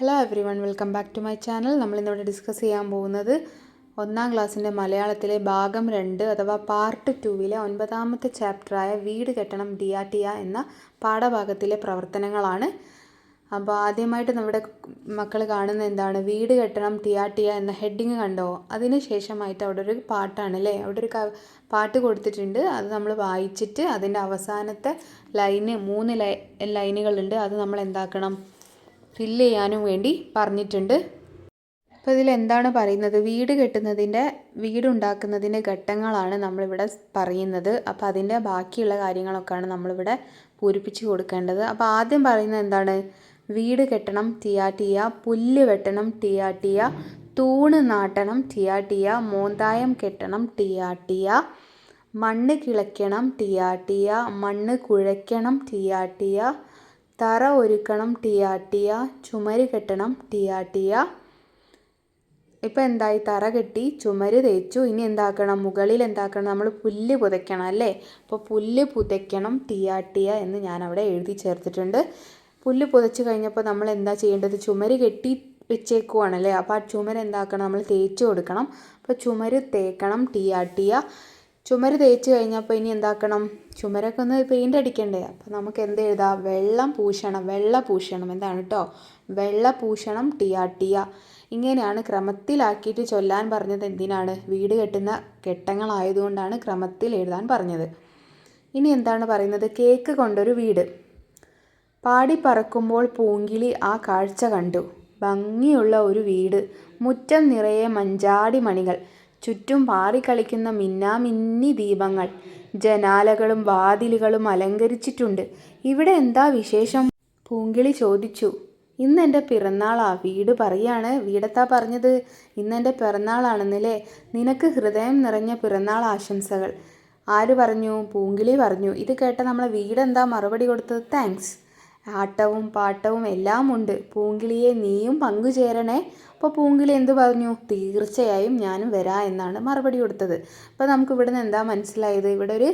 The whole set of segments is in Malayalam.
Hello everyone welcome back to my channel നമ്മളിന്നിവിടെ discuss ചെയ്യാൻ പോകുന്നത് ഒന്നാം ക്ലാസ്സിന്റെ മലയാളത്തിലെ ഭാഗം രണ്ട് അഥവാ പാർട്ട് ടുവിലെ ഒൻപതാമത്തെ ചാപ്റ്ററായ വീട് കെട്ടണം ഡിയാട്ടിയ എന്ന പാഠഭാഗത്തിലെ പ്രവർത്തനങ്ങളാണ്. അപ്പോൾ ആദ്യമായിട്ട് നമ്മുടെ മക്കൾ കാണുന്ന എന്താണ്? വീട് കെട്ടണം ടിയാട്ടിയ എന്ന ഹെഡിങ് കണ്ടോ? അതിന് ശേഷമായിട്ട് അവിടെ ഒരു പാട്ടാണ് അല്ലേ അവിടെ ഒരു പാട്ട് കൊടുത്തിട്ടുണ്ട്. അത് നമ്മൾ വായിച്ചിട്ട് അതിന്റെ അവസാനത്തെ ലൈന് മൂന്ന് ലൈ ലൈനുകളുണ്ട് അത് നമ്മൾ എന്താക്കണം? ഫില്ല് ചെയ്യാനും വേണ്ടി പറഞ്ഞിട്ടുണ്ട്. അപ്പോൾ ഇതിൽ എന്താണ് പറയുന്നത്? വീട് കെട്ടുന്നതിന്റെ വീടുണ്ടാക്കുന്നതിന്റെ ഘട്ടങ്ങളാണ് നമ്മളിവിടെ പറയുന്നത്. അപ്പോൾ അതിന്റെ ബാക്കിയുള്ള കാര്യങ്ങളൊക്കെയാണ് നമ്മളിവിടെ പൂരിപ്പിച്ച് കൊടുക്കേണ്ടത്. അപ്പോൾ ആദ്യം പറയുന്നത് എന്താണ്? വീട് കെട്ടണം ടിയാട്ടിയ പുല്ല് വെട്ടണം ടിയാട്ടിയ തൂണ് നാട്ടണം ടിയാട്ടിയ മോന്തായം കെട്ടണം ടിയാട്ടിയ മണ്ണ് കിളയ്ക്കണം ടിയാട്ടിയ മണ്ണ് കുഴയ്ക്കണം ടിയാട്ടിയ തറ ഒരുക്കണം ടിയാട്ടിയ. ചുമര് കെട്ടണം ടിയാട്ടിയ. ഇപ്പം എന്തായി? തറ കെട്ടി ചുമര് തേച്ചു. ഇനി എന്താക്കണം? മുകളിൽ എന്താക്കണം? നമ്മൾ പുല്ല് പുതയ്ക്കണം അല്ലേ? അപ്പോൾ പുല്ല് പുതയ്ക്കണം ടിയാട്ടിയ എന്ന് ഞാൻ അവിടെ എഴുതി ചേർത്തിട്ടുണ്ട്. പുല്ല് പുതച്ച് കഴിഞ്ഞപ്പോൾ നമ്മൾ എന്താ ചെയ്യേണ്ടത്? ചുമര് കെട്ടി വെച്ചേക്കുവാണല്ലേ അപ്പോൾ ആ ചുമര് എന്താക്കണം? നമ്മൾ തേച്ച് കൊടുക്കണം. അപ്പോൾ ചുമര് തേക്കണം ടിയാട്ടിയ. ചുമര് തേച്ച് കഴിഞ്ഞപ്പോൾ ഇനി എന്താക്കണം? ചുമരൊക്കെ ഒന്ന് പെയിന്റ് അടിക്കണ്ടേ? അപ്പോൾ നമുക്ക് എന്ത് എഴുതാം? വെള്ളം പൂശണം വെള്ള പൂശണം. എന്താണ് കേട്ടോ വെള്ള പൂശണം ടിയാട്ടിയ ഇങ്ങനെയാണ് ക്രമത്തിലാക്കിയിട്ട് ചൊല്ലാൻ പറഞ്ഞത് എന്തിനാണ്? വീട് കെട്ടുന്ന കെട്ടങ്ങളായതുകൊണ്ടാണ് ക്രമത്തിൽ എഴുതാൻ പറഞ്ഞത്. ഇനി എന്താണ് പറയുന്നത്? കേക്ക് കൊണ്ടൊരു വീട്. പാടി പറക്കുമ്പോൾ പൂങ്കിളി ആ കാഴ്ച കണ്ടു. ഭംഗിയുള്ള ഒരു വീട്. മുറ്റം നിറയെ മഞ്ചാടി മണികൾ. ചുറ്റും പാറിക്കളിക്കുന്ന മിന്നാമിന്നി ദീപങ്ങൾ. ജനാലകളും വാതിലുകളും അലങ്കരിച്ചിട്ടുണ്ട്. ഇവിടെ എന്താ വിശേഷം? പൂങ്കിളി ചോദിച്ചു. ഇന്ന് എന്റെ പിറന്നാളാ. വീട് പറയാണ്. വീടെത്താ പറഞ്ഞത്? ഇന്ന് എന്റെ പിറന്നാളാണെന്നല്ലേ? നിനക്ക് ഹൃദയം നിറഞ്ഞ പിറന്നാൾ ആശംസകൾ. ആര് പറഞ്ഞു? പൂങ്കിളി പറഞ്ഞു. ഇത് കേട്ട നമ്മളെ വീടെന്താ മറുപടി കൊടുത്തത്? താങ്ക്സ്. ആട്ടവും പാട്ടവും എല്ലാം ഉണ്ട് പൂങ്കിളിയെ നീയും പങ്കുചേരണേ. അപ്പോൾ പൂങ്കിളി എന്ത് പറഞ്ഞു? തീർച്ചയായും ഞാനും വരാം എന്നാണ് മറുപടി കൊടുത്തത്. അപ്പോൾ നമുക്ക് ഇവിടുന്ന് എന്താ മനസ്സിലായത്? ഇവിടെ ഒരു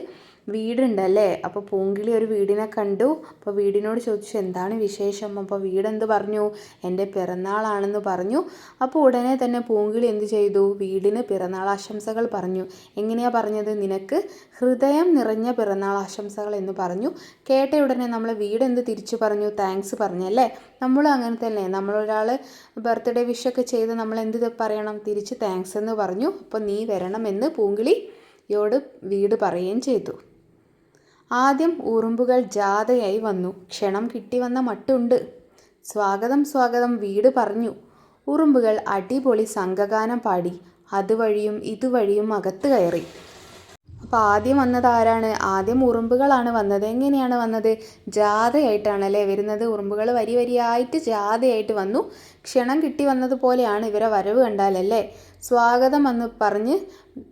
വീടുണ്ടല്ലേ? അപ്പോൾ പൂങ്കിളി ഒരു വീടിനെ കണ്ടു. അപ്പോൾ വീടിനോട് ചോദിച്ചു എന്താണ് വിശേഷം? അപ്പോൾ വീടെന്ത് പറഞ്ഞു? എന്റെ പിറന്നാളാണെന്ന് പറഞ്ഞു. അപ്പോൾ ഉടനെ തന്നെ പൂങ്കിളി എന്ത് ചെയ്തു? വീടിന് പിറന്നാൾ ആശംസകൾ പറഞ്ഞു. എങ്ങനെയാ പറഞ്ഞത് നിനക്ക്? ഹൃദയം നിറഞ്ഞ പിറന്നാൾ ആശംസകൾ എന്ന് പറഞ്ഞു. കേട്ട ഉടനെ നമ്മൾ വീടെന്ത് തിരിച്ചു പറഞ്ഞു? താങ്ക്സ് പറഞ്ഞല്ലേ? നമ്മളും അങ്ങനെ തന്നെ. നമ്മളൊരാൾ ബർത്ത്ഡേ വിഷൊക്കെ ചെയ്ത് നമ്മൾ എന്ത് പറയണം? തിരിച്ച് താങ്ക്സ് എന്ന് പറഞ്ഞു. അപ്പോൾ നീ വരണമെന്ന് പൂങ്കിളിയോട് വീട് പറയുകയും ചെയ്തു. ആദ്യം ഉറുമ്പുകൾ ജാഥയായി വന്നു. ക്ഷണം കിട്ടി വന്ന മട്ടുണ്ട്. സ്വാഗതം സ്വാഗതം വീട് പറഞ്ഞു. ഉറുമ്പുകൾ അടിപൊളി സംഘഗാനം പാടി. അതുവഴിയും ഇതുവഴിയും അകത്ത് കയറി. അപ്പോൾ ആദ്യം വന്നത് ആരാണ്? ആദ്യം ഉറുമ്പുകളാണ് വന്നത്. എങ്ങനെയാണ് വന്നത്? ജാഥയായിട്ടാണല്ലേ വരുന്നത്. ഉറുമ്പുകൾ വരി വരിയായിട്ട് ജാഥയായിട്ട് വന്നു. ക്ഷണം കിട്ടി വന്നതുപോലെയാണ് ഇവരെ വരവ് കണ്ടാലല്ലേ? സ്വാഗതം എന്ന് പറഞ്ഞ്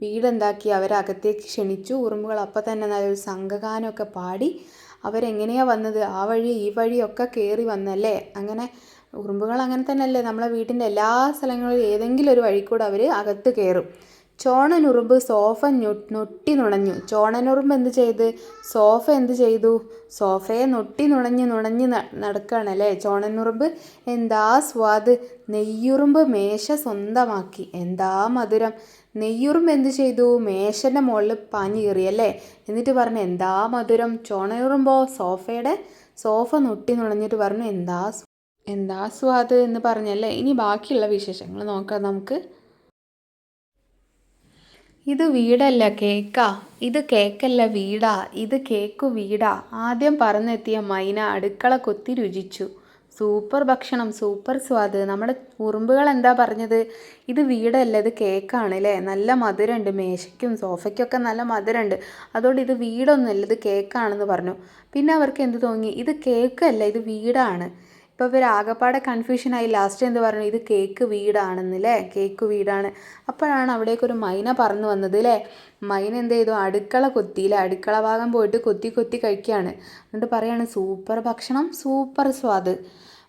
വീടെന്താക്കി അവരെ അകത്തേക്ക് ക്ഷണിച്ചു. ഉറുമ്പുകൾ അപ്പം തന്നെ നല്ലൊരു സംഘഗാനമൊക്കെ പാടി അവരെങ്ങനെയാണ് വന്നത്? ആ വഴി ഈ വഴിയൊക്കെ കയറി വന്നല്ലേ? അങ്ങനെ ഉറുമ്പുകൾ അങ്ങനെ തന്നെയല്ലേ. നമ്മളെ വീട്ടിന്റെ എല്ലാ സ്ഥലങ്ങളിലും ഏതെങ്കിലും ഒരു വഴി അവർ അകത്ത് കയറും. ചോണനുറുമ്പ് സോഫ നൊട്ടി നുണഞ്ഞു. ചോണനുറുമ്പ് എന്ത് ചെയ്ത്? സോഫ എന്ത് ചെയ്തു? സോഫയെ നൊട്ടി നുണഞ്ഞ് നുണഞ്ഞ് നടക്കുകയാണ് അല്ലേ? ചോണനുറുമ്പ് എന്താ സ്വാദ്? നെയ്യുറുമ്പ് മേശ സ്വന്തമാക്കി. എന്താ മധുരം? നെയ്യുറുമ്പ് എന്ത് ചെയ്തു? മേശന്റെ മുകളിൽ പാഞ്ഞു കയറി അല്ലേ? എന്നിട്ട് പറഞ്ഞു എന്താ മധുരം? ചോണനുറുമ്പോ സോഫയുടെ സോഫ നൊട്ടി നുണഞ്ഞിട്ട് പറഞ്ഞു എന്താ എന്താ സ്വാദ് എന്ന് പറഞ്ഞല്ലേ? ഇനി ബാക്കിയുള്ള വിശേഷങ്ങൾ നോക്കാം നമുക്ക്. ഇത് വീടല്ല കേക്കാ. ഇത് കേക്കല്ല വീടാ. ഇത് കേക്കു വീടാ. ആദ്യം പറന്നെത്തിയ മൈന അടുക്കള കൊത്തി രുചിച്ചു. സൂപ്പർ ഭക്ഷണം സൂപ്പർ സ്വാദ്. നമ്മുടെ ഉറുമ്പുകൾ എന്താ പറഞ്ഞത്? ഇത് വീടല്ല ഇത് കേക്കാണ് അല്ലേ നല്ല മധുരമുണ്ട് മേശയ്ക്കും സോഫയ്ക്കൊക്കെ നല്ല മധുരമുണ്ട് അതുകൊണ്ട് ഇത് വീടൊന്നുമല്ല ഇത് കേക്കാണെന്ന് പറഞ്ഞു. പിന്നെ അവർക്ക് എന്ത് തോന്നി? ഇത് കേക്കല്ല ഇത് വീടാണ്. ഇപ്പോൾ ഇവർ ആകപ്പാടെ കൺഫ്യൂഷനായി ലാസ്റ്റ് എന്ത് പറഞ്ഞു? ഇത് കേക്ക് വീടാണെന്നല്ലേ? കേക്ക് വീടാണ്. അപ്പോഴാണ് അവിടേക്കൊരു മൈന പറന്നു വന്നത് അല്ലേ മൈന എന്ത് ചെയ്തു? അടുക്കള കൊത്തിയില്ലേ? അടുക്കള ഭാഗം പോയിട്ട് കൊത്തി കൊത്തി കഴിക്കുകയാണ്. എന്നിട്ട് പറയാണ് സൂപ്പർ ഭക്ഷണം സൂപ്പർ സ്വാദ്.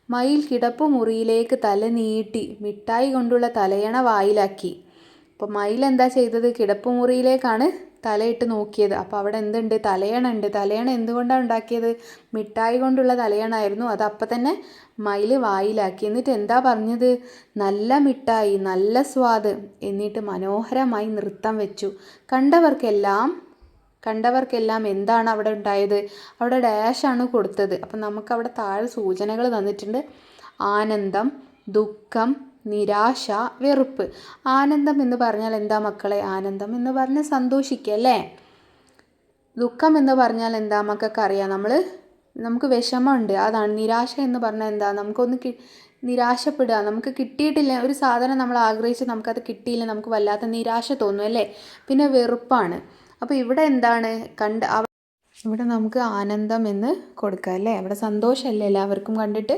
മയിൽ കിടപ്പ് മുറിയിലേക്ക് തല നീട്ടി മിഠായി കൊണ്ടുള്ള തലയണ വായിലാക്കി. അപ്പോൾ മയിൽ എന്താ ചെയ്തത്? കിടപ്പ് മുറിയിലേക്കാണ് തലയിട്ട് നോക്കിയത്. അപ്പോൾ അവിടെ എന്തുണ്ട്? തലയണ ഉണ്ട് തലയണ എന്തുകൊണ്ടാണ് ഉണ്ടാക്കിയത്? മിഠായി കൊണ്ടുള്ള തലയണായിരുന്നു. അത് അപ്പം തന്നെ മയിൽ വായിലാക്കി. എന്നിട്ട് എന്താ പറഞ്ഞത്? നല്ല മിഠായി നല്ല സ്വാദ് എന്നിട്ട് മനോഹരമായി നൃത്തം വെച്ചു. കണ്ടവർക്കെല്ലാം കണ്ടവർക്കെല്ലാം എന്താണ് അവിടെ ഉണ്ടായത്? അവിടെ ഡാഷാണ് കൊടുത്തത്. അപ്പം നമുക്കവിടെ താഴെ സൂചനകൾ തന്നിട്ടുണ്ട്. ആനന്ദം ദുഃഖം നിരാശ വെറുപ്പ്. ആനന്ദം എന്ന് പറഞ്ഞാൽ എന്താ മക്കളെ? ആനന്ദം എന്ന് പറഞ്ഞാൽ സന്തോഷിക്കുക അല്ലേ? ദുഃഖം എന്ന് പറഞ്ഞാൽ എന്താ മക്കൾക്ക് അറിയാം? നമ്മൾ നമുക്ക് വിഷമമുണ്ട്. അതാണ് നിരാശ എന്ന് പറഞ്ഞാൽ എന്താ? നമുക്കൊന്ന് കി നിരാശപ്പെടുക. നമുക്ക് കിട്ടിയിട്ടില്ല ഒരു സാധനം നമ്മൾ ആഗ്രഹിച്ച് നമുക്കത് കിട്ടിയില്ല നമുക്ക് വല്ലാത്ത നിരാശ തോന്നും അല്ലേ? പിന്നെ വെറുപ്പാണ്. അപ്പോൾ ഇവിടെ എന്താണ്? കണ്ട് ഇവിടെ നമുക്ക് ആനന്ദം എന്ന് കൊടുക്കാം അല്ലേ? അവിടെ സന്തോഷമല്ലേ എല്ലാവർക്കും കണ്ടിട്ട്?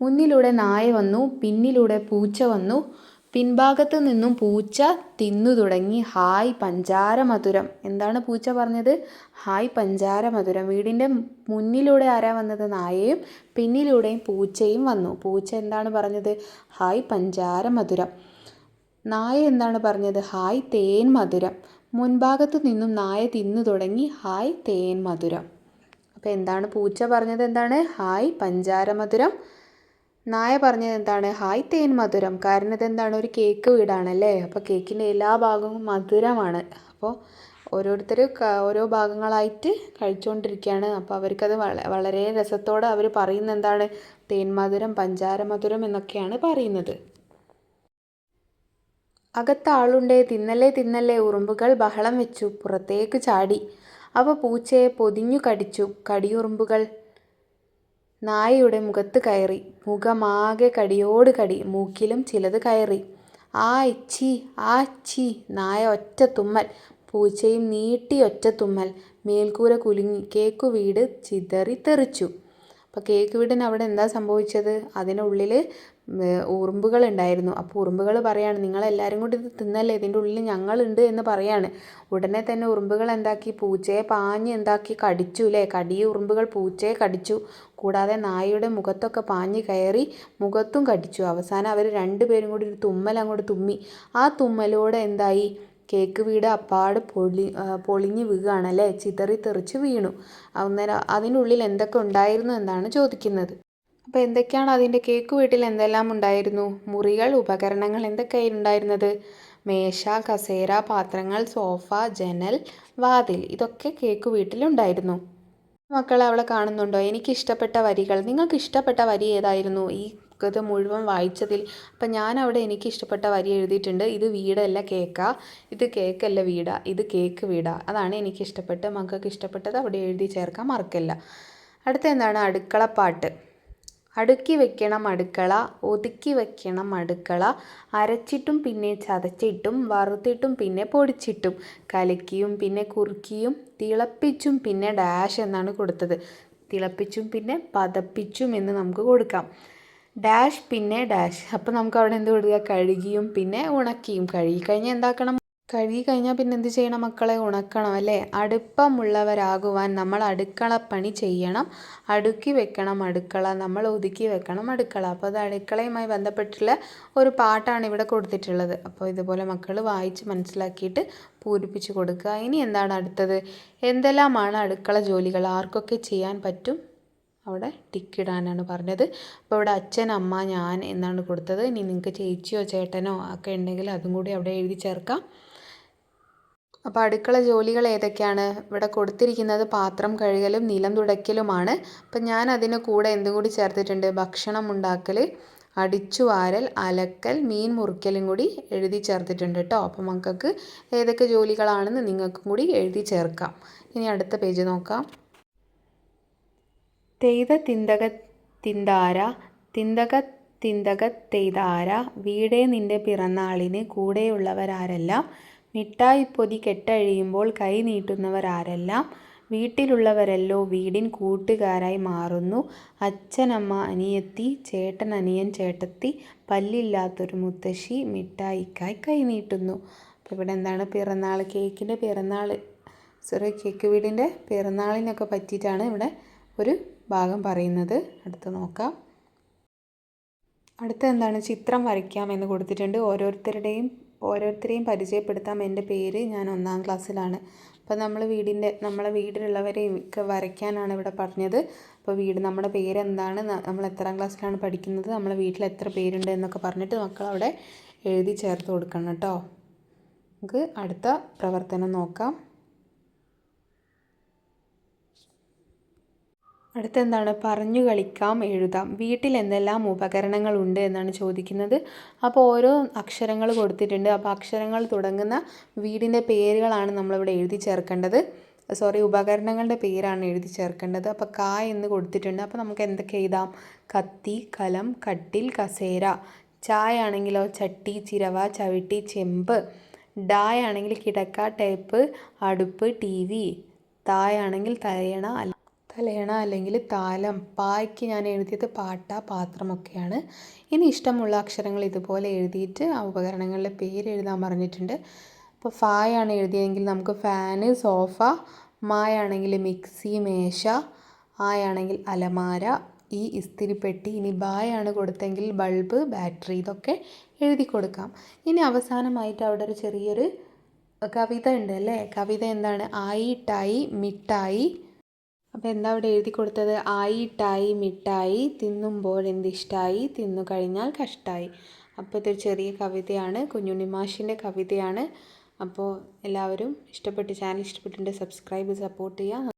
മുന്നിലൂടെ നായ വന്നു പിന്നിലൂടെ പൂച്ച വന്നു. പിൻഭാഗത്ത് നിന്നും പൂച്ച തിന്നു തുടങ്ങി. ഹായ് പഞ്ചാര മധുരം എന്താണ് പൂച്ച പറഞ്ഞത്? ഹായ് പഞ്ചാര മധുരം വീടിന്റെ മുന്നിലൂടെ ആരാ വന്നത്? നായയും പിന്നിലൂടെയും പൂച്ചയും വന്നു. പൂച്ച എന്താണ് പറഞ്ഞത്? ഹായ് പഞ്ചാര മധുരം നായ എന്താണ് പറഞ്ഞത്? ഹായ് തേൻ മധുരം മുൻഭാഗത്തു നിന്നും നായ തിന്നു തുടങ്ങി. ഹായ് തേൻ മധുരം അപ്പോൾ എന്താണ് പൂച്ച പറഞ്ഞത്? എന്താണ്? ഹായ് പഞ്ചാര മധുരം നായ പറഞ്ഞത് എന്താണ്? ഹായ് തേൻ മധുരം. കാരണം ഇതെന്താണ്? ഒരു കേക്ക് വീടാണല്ലേ? അപ്പോൾ കേക്കിന്റെ എല്ലാ ഭാഗവും മധുരമാണ്. അപ്പോൾ ഓരോരുത്തർ ഓരോ ഭാഗങ്ങളായിട്ട് കഴിച്ചുകൊണ്ടിരിക്കുകയാണ്. അപ്പോൾ അവർക്കത് വളരെ രസത്തോടെ അവർ പറയുന്ന എന്താണ്? തേൻ മധുരം പഞ്ചാര മധുരം എന്നൊക്കെയാണ് പറയുന്നത്. അകത്താളുണ്ടേ തിന്നല്ലേ തിന്നല്ലേ. ഉറുമ്പുകൾ ബഹളം വെച്ചു. പുറത്തേക്ക് ചാടി. അവ പൂച്ചയെ പൊതിഞ്ഞു കടിച്ചു. കടിയുറുമ്പുകൾ നായയുടെ മുഖത്ത് കയറി. മുഖമാകെ കടിയോട് കടി. മൂക്കിലും ചിലത് കയറി. ആ ഇച്ചി ആ ചി. നായ ഒറ്റ തുമ്മൽ. പൂച്ചയും നീട്ടി ഒറ്റ തുമ്മൽ. മേൽക്കൂര കുലുങ്ങി. കേക്ക് വീട് ചിതറി തെറിച്ചു. അപ്പോൾ കേക്ക് വീടിന് അവിടെ എന്താ സംഭവിച്ചത്? അതിനുള്ളിൽ ഉറുമ്പുകൾ ഉണ്ടായിരുന്നു. അപ്പോൾ ഉറുമ്പുകൾ പറയാണ് നിങ്ങളെല്ലാവരും കൂടി ഇത് തിന്നല്ലേ? ഇതിന്റെ ഉള്ളിൽ ഞങ്ങളുണ്ട് എന്ന് പറയാണ്. ഉടനെ തന്നെ ഉറുമ്പുകൾ എന്താക്കി? പൂച്ചയെ പാഞ്ഞ് എന്താക്കി? കടിച്ചു അല്ലേ കടി ഉറുമ്പുകൾ പൂച്ചയെ കടിച്ചു. കൂടാതെ നായയുടെ മുഖത്തൊക്കെ പാഞ്ഞു കയറി മുഖത്തും കടിച്ചു. അവസാനം അവർ രണ്ടുപേരും കൂടി ഒരു തുമ്മൽ അങ്ങോട്ട് തുമ്മി. ആ തുമ്മലോടെ എന്തായി? കേക്ക് വീട് അപ്പാട് പൊളി പൊളിഞ്ഞ് വീഴുകയാണല്ലേ? ചിതറി തെറിച്ച് വീണു. അന്നേരം അതിനുള്ളിൽ എന്തൊക്കെ ഉണ്ടായിരുന്നു എന്നാണ് ചോദിക്കുന്നത്. അപ്പോൾ എന്തൊക്കെയാണ് അതിന്റെ കേക്ക് വീട്ടിൽ എന്തെല്ലാം ഉണ്ടായിരുന്നു? മുറികൾ ഉപകരണങ്ങൾ എന്തൊക്കെയായിരുന്നു ഉണ്ടായിരുന്നത്? മേശ കസേര പാത്രങ്ങൾ സോഫ ജനൽ വാതിൽ ഇതൊക്കെ കേക്ക് വീട്ടിലുണ്ടായിരുന്നു മക്കളെ അവളെ കാണുന്നുണ്ടോ? എനിക്ക് ഇഷ്ടപ്പെട്ട വരികൾ. നിങ്ങൾക്ക് ഇഷ്ടപ്പെട്ട വരി ഏതായിരുന്നു? ഈ കഥ മുഴുവൻ വായിച്ചതിൽ. അപ്പം ഞാൻ അവിടെ എനിക്ക് ഇഷ്ടപ്പെട്ട വരി എഴുതിയിട്ടുണ്ട്. ഇത് വീടല്ല കേക്കാ. ഇത് കേക്കല്ല വീടാ. ഇത് കേക്ക് വീടാ. അതാണ് എനിക്ക് ഇഷ്ടപ്പെട്ട മക്കൾക്ക് ഇഷ്ടപ്പെട്ടത് അവിടെ എഴുതി ചേർക്കാൻ മറക്കല്ല. അടുത്ത എന്താണ്? അടുക്കളപ്പാട്ട്. അടുക്കി വെക്കണം അടുക്കള ഒതുക്കി വെക്കണം അടുക്കള. അരച്ചിട്ടും പിന്നെ ചതച്ചിട്ടും വറുത്തിട്ടും പിന്നെ പൊടിച്ചിട്ടും കലക്കിയും പിന്നെ കുറുക്കിയും തിളപ്പിച്ചും പിന്നെ ഡാഷ് എന്നാണ് കൊടുത്തത്. തിളപ്പിച്ചും പിന്നെ പതപ്പിച്ചും എന്ന് നമുക്ക് കൊടുക്കാം. ഡാഷ് പിന്നെ ഡാഷ്. അപ്പോൾ നമുക്ക് അവിടെ എന്ത് കൊടുക്കുക? കഴുകിയും പിന്നെ ഉണക്കിയും. കഴുകി കഴിഞ്ഞാൽ എന്താക്കണം? കഴുകി കഴിഞ്ഞാൽ പിന്നെ എന്ത് ചെയ്യണം? മക്കളെ ഉണക്കണം അല്ലേ? അടുപ്പമുള്ളവരാകുവാൻ നമ്മൾ അടുക്കളപ്പണി ചെയ്യണം. അടുക്കി വെക്കണം അടുക്കള. നമ്മൾ ഒതുക്കി വെക്കണം അടുക്കള. അപ്പോൾ അത് അടുക്കളയുമായി ബന്ധപ്പെട്ടിട്ടുള്ള ഒരു പാട്ടാണ് ഇവിടെ കൊടുത്തിട്ടുള്ളത്. അപ്പോൾ ഇതുപോലെ മക്കൾ വായിച്ച് മനസ്സിലാക്കിയിട്ട് പൂരിപ്പിച്ച് കൊടുക്കുക. ഇനി എന്താണ് അടുത്തത്? എന്തെല്ലാമാണ് അടുക്കള ജോലികൾ? ആർക്കൊക്കെ ചെയ്യാൻ പറ്റും? അവിടെ ടിക്കിടാനാണ് പറഞ്ഞത്. അപ്പോൾ ഇവിടെ അച്ഛൻ അമ്മ ഞാൻ എന്നാണ് കൊടുത്തത്. ഇനി നിങ്ങൾക്ക് ചേച്ചിയോ ചേട്ടനോ ഒക്കെ ഉണ്ടെങ്കിൽ അതും കൂടി അവിടെ എഴുതി ചേർക്കാം. അപ്പോൾ അടുക്കള ജോലികൾ ഏതൊക്കെയാണ്? ഇവിടെ കൊടുത്തിരിക്കുന്നത് പാത്രം കഴുകലും നിലം തുടയ്ക്കലുമാണ്. അപ്പം ഞാൻ അതിന് കൂടെ എന്തും കൂടി ചേർത്തിട്ടുണ്ട്. ഭക്ഷണം ഉണ്ടാക്കൽ അടിച്ചു വാരൽ അലക്കൽ മീൻ മുറിക്കലും കൂടി എഴുതി ചേർത്തിട്ടുണ്ട് കേട്ടോ. അപ്പം മക്കൾക്ക് ഏതൊക്കെ ജോലികളാണെന്ന് നിങ്ങൾക്കും കൂടി എഴുതി ചേർക്കാം. ഇനി അടുത്ത പേജ് നോക്കാം. തെയ്ത തിന്തക തിന്താര തിന്തക തിന്തക തെയ്താര വീടേ നിന്റെ പിറന്നാളിന് കൂടെയുള്ളവരാരെല്ലാം മിഠായിപ്പൊതി കെട്ടഴിയുമ്പോൾ കൈ നീട്ടുന്നവരാരെല്ലാം വീട്ടിലുള്ളവരല്ലോ വീടിൻ കൂട്ടുകാരായി മാറുന്നു. അച്ഛനമ്മ അനിയത്തി ചേട്ടൻ അനിയൻ ചേട്ടത്തി പല്ലില്ലാത്തൊരു മുത്തശ്ശി മിഠായിക്കായി കൈ നീട്ടുന്നു. അപ്പോൾ ഇവിടെ എന്താണ് പിറന്നാൾ കേക്കിന്റെ പിറന്നാൾ സോറി കേക്ക് വീടിന്റെ പിറന്നാളിനൊക്കെ പറ്റിയിട്ടാണ് ഇവിടെ ഒരു ഭാഗം പറയുന്നത്. അടുത്ത് നോക്കാം. അടുത്ത എന്താണ്? ചിത്രം വരയ്ക്കാം എന്ന് കൊടുത്തിട്ടുണ്ട്. ഓരോരുത്തരുടെയും ഓരോരുത്തരെയും പരിചയപ്പെടുത്താം. എന്റെ പേര് ഞാൻ ഒന്നാം ക്ലാസ്സിലാണ്. അപ്പോൾ നമ്മൾ വീടിന്റെ നമ്മളെ വീട്ടിലുള്ളവരെ ഒക്കെ വരയ്ക്കാനാണ് ഇവിടെ പറഞ്ഞത്. അപ്പോൾ വീട് നമ്മുടെ പേരെന്താണ്? നമ്മൾ എത്രാം ക്ലാസ്സിലാണ് പഠിക്കുന്നത്? നമ്മളെ വീട്ടിൽ എത്ര പേരുണ്ട് എന്നൊക്കെ പറഞ്ഞിട്ട് മക്കൾ അവിടെ എഴുതി ചേർത്ത് കൊടുക്കണം കേട്ടോ. നമുക്ക് അടുത്ത പ്രവർത്തനം നോക്കാം. അടുത്ത എന്താണ് പറഞ്ഞു കളിക്കാം എഴുതാം. വീട്ടിൽ എന്തെല്ലാം ഉപകരണങ്ങൾ ഉണ്ട് എന്നാണ് ചോദിക്കുന്നത്. അപ്പോൾ ഓരോ അക്ഷരങ്ങൾ കൊടുത്തിട്ടുണ്ട്. അപ്പോൾ അക്ഷരങ്ങൾ തുടങ്ങുന്ന വീടിന്റെ പേരുകളാണ് നമ്മളിവിടെ എഴുതി ചേർക്കേണ്ടത്. സോറി ഉപകരണങ്ങളുടെ പേരാണ് എഴുതി ചേർക്കേണ്ടത്. അപ്പോൾ ക എന്ന് കൊടുത്തിട്ടുണ്ട്. അപ്പോൾ നമുക്ക് എന്തൊക്കെ എഴുതാം? കത്തി കലം കട്ടിൽ കസേര. ചായ ആണെങ്കിലോ? ചട്ടി ചിരവ ചവിട്ടി ചെമ്പ്. ഡായ ആണെങ്കിൽ കിടക്ക ടേപ്പ് അടുപ്പ് ടി വി. തായാണെങ്കിൽ തലയണ തലയണ അല്ലെങ്കിൽ താലം പായ്ക്ക് ഞാൻ എഴുതിയത് പാട്ട പാത്രമൊക്കെയാണ്. ഇനി ഇഷ്ടമുള്ള അക്ഷരങ്ങൾ ഇതുപോലെ എഴുതിയിട്ട് ആ ഉപകരണങ്ങളുടെ പേര് എഴുതാൻ പറഞ്ഞിട്ടുണ്ട്. അപ്പോൾ ഫായാണ് എഴുതിയതെങ്കിൽ നമുക്ക് ഫാന് സോഫ മായാണെങ്കിൽ മിക്സി മേശ ആയാണെങ്കിൽ അലമാര ഈ ഇസ്തിരിപ്പെട്ടി ഇനി ബായാണ് കൊടുത്തെങ്കിൽ ബൾബ് ബാറ്ററി ഇതൊക്കെ എഴുതി കൊടുക്കാം. ഇനി അവസാനമായിട്ട് അവിടെ ഒരു ചെറിയൊരു കവിത ഉണ്ട് അല്ലേ? കവിത എന്താണ്? ആയിട്ടായി മിട്ടായി അപ്പോൾ എന്താ അവിടെ എഴുതി കൊടുത്തത്? ആയിട്ടായി മിഠായി തിന്നുമ്പോൾ എന്തിഷ്ടായി തിന്നു കഴിഞ്ഞാൽ കഷ്ടായി. അപ്പോൾ ഇതൊരു ചെറിയ കവിതയാണ്. കുഞ്ഞുണ്ണി മാഷിന്റെ കവിതയാണ്. അപ്പോൾ എല്ലാവരും ഇഷ്ടപ്പെട്ട് ചാനൽ ഇഷ്ടപ്പെട്ടിട്ടുണ്ട് സബ്സ്ക്രൈബ് സപ്പോർട്ട് ചെയ്യുക.